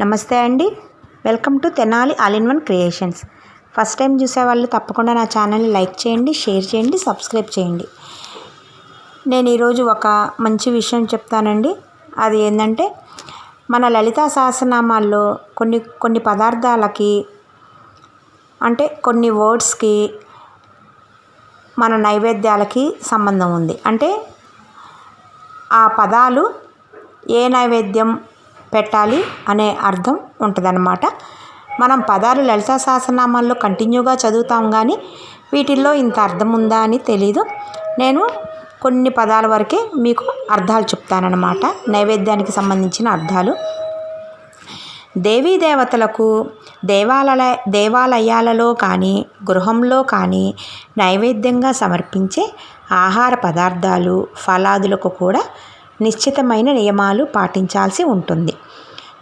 నమస్తే అండి. Welcome to Tenali all in one creations. First time చూసే వాళ్ళు తప్పకుండా నా ఛానల్ని లైక్ చేయండి షేర్ చేయండి సబ్స్క్రైబ్ చేయండి. నేను ఈరోజు ఒక మంచి విషయం చెప్తానండి. అది ఏంటంటే మన లలితా సహస్రనామాల్లో కొన్ని కొన్ని పదార్థాలకి అంటే కొన్ని వర్డ్స్కి మన నైవేద్యాలకి సంబంధం ఉంది. అంటే ఆ పదాలు ఏ నైవేద్యం పెట్టాలి అనే అర్థం ఉంటుందన్నమాట. మనం పదాలు లలిత సహస్రనామాల్లో కంటిన్యూగా చదువుతాం కానీ వీటిల్లో ఇంత అర్థం ఉందా అని తెలీదు. నేను కొన్ని పదాల వరకే మీకు అర్థాలు చెప్తానన్నమాట. నైవేద్యానికి సంబంధించిన అర్థాలు. దేవీ దేవతలకు దేవాలయ దేవాలయాలలో కానీ గృహంలో కానీ నైవేద్యంగా సమర్పించే ఆహార పదార్థాలు ఫలాదులకు కూడా నిశ్చితమైన నియమాలు పాటించాల్సి ఉంటుంది.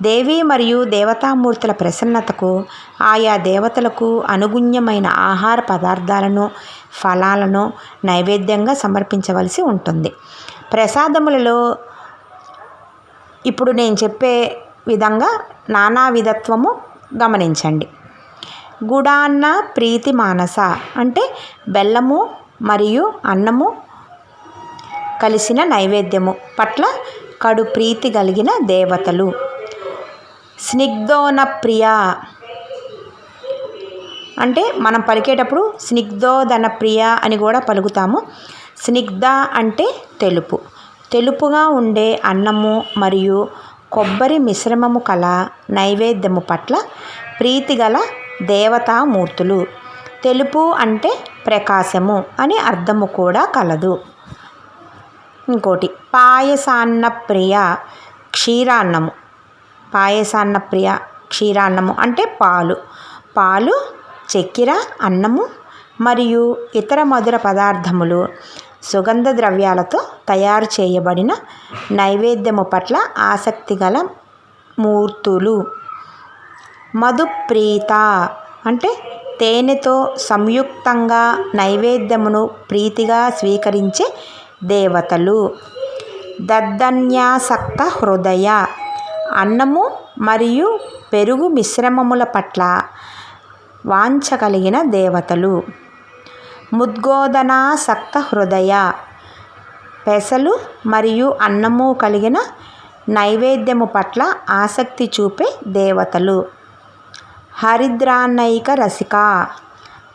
దేవి మరియు దేవతామూర్తుల ప్రసన్నతకు ఆయా దేవతలకు అనుగుణ్యమైన ఆహార పదార్థాలను ఫలాలను నైవేద్యంగా సమర్పించవలసి ఉంటుంది. ప్రసాదములలో ఇప్పుడు నేను చెప్పే విధంగా నానా విధత్వము గమనించండి. గుడాన్న ప్రీతి మానస అంటే బెల్లము మరియు అన్నము కలిసిన నైవేద్యము పట్ల కడు ప్రీతి కలిగిన దేవతలు. స్నిగ్ధోన ప్రియ అంటే మనం పలికేటప్పుడు స్నిగ్ధోదన ప్రియ అని కూడా పలుకుతాము. స్నిగ్ధ అంటే తెలుపు. తెలుపుగా ఉండే అన్నము మరియు కొబ్బరి మిశ్రమము కల నైవేద్యము పట్ల ప్రీతి గల దేవతామూర్తులు. తెలుపు అంటే ప్రకాశము అని అర్థము కూడా కలదు. ఇంకోటి పాయసాన్న ప్రియ క్షీరాన్నము. పాయసాన్న ప్రియ క్షీరాన్నము అంటే పాలు. పాలు చక్కెర అన్నము మరియు ఇతర మధుర పదార్థములు సుగంధ ద్రవ్యాలతో తయారు చేయబడిన నైవేద్యము పట్ల ఆసక్తి గల మూర్తులు. మధుప్రీత అంటే తేనెతో సంయుక్తంగా నైవేద్యమును ప్రీతిగా స్వీకరించే దేవతలు. దద్దన్యాసక్త హృదయ అన్నము మరియు పెరుగు మిశ్రమముల పట్ల వాంఛ కలిగిన దేవతలు. ముద్గోదనాసక్త హృదయ పెసలు మరియు అన్నము కలిగిన నైవేద్యము పట్ల ఆసక్తి చూపే దేవతలు. హరిద్రాన్నైక రసిక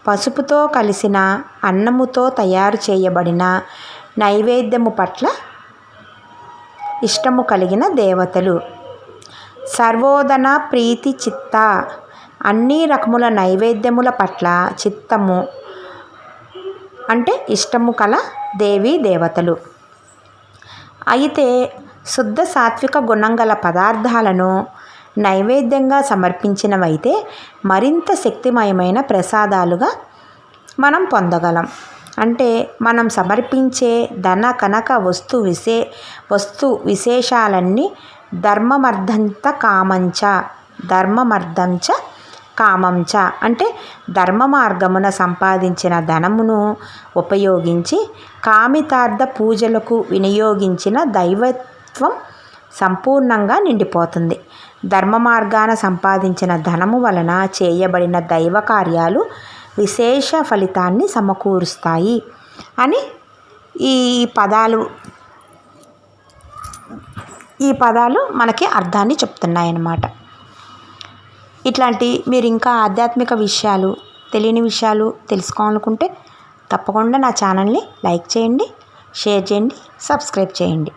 పసుపుతో కలిసిన అన్నముతో తయారు చేయబడిన నైవేద్యము పట్ల ఇష్టము కలిగిన దేవతలు. సర్వోదన ప్రీతి చిత్త అన్ని రకముల నైవేద్యముల పట్ల చిత్తము అంటే ఇష్టము కల దేవీ దేవతలు. అయితే శుద్ధ సాత్విక గుణం గల పదార్థాలను నైవేద్యంగా సమర్పించినవైతే మరింత శక్తిమయమైన ప్రసాదాలుగా మనం పొందగలం. అంటే మనం సమర్పించే ధన కనక వస్తు విశే వస్తు విశేషాలన్నీ ధర్మమర్థంత కామంచ ధర్మమర్థంచ కామంచ. అంటే ధర్మ మార్గమున సంపాదించిన ధనమును ఉపయోగించి కామితార్థ పూజలకు వినియోగించిన దైవత్వం సంపూర్ణంగా నిండిపోతుంది. ధర్మ మార్గాన సంపాదించిన ధనము వలన చేయబడిన దైవ కార్యాలు విశేష ఫలితాన్ని సమకూరుస్తాయి అని ఈ పదాలు ఈ పదాలు మనకి అర్థాన్ని చెప్తున్నాయన్నమాట. ఇట్లాంటి మీరు ఇంకా ఆధ్యాత్మిక విషయాలు తెలియని విషయాలు తెలుసుకోవాలనుకుంటే తప్పకుండా నా ఛానల్ని లైక్ చేయండి షేర్ చేయండి సబ్స్క్రైబ్ చేయండి.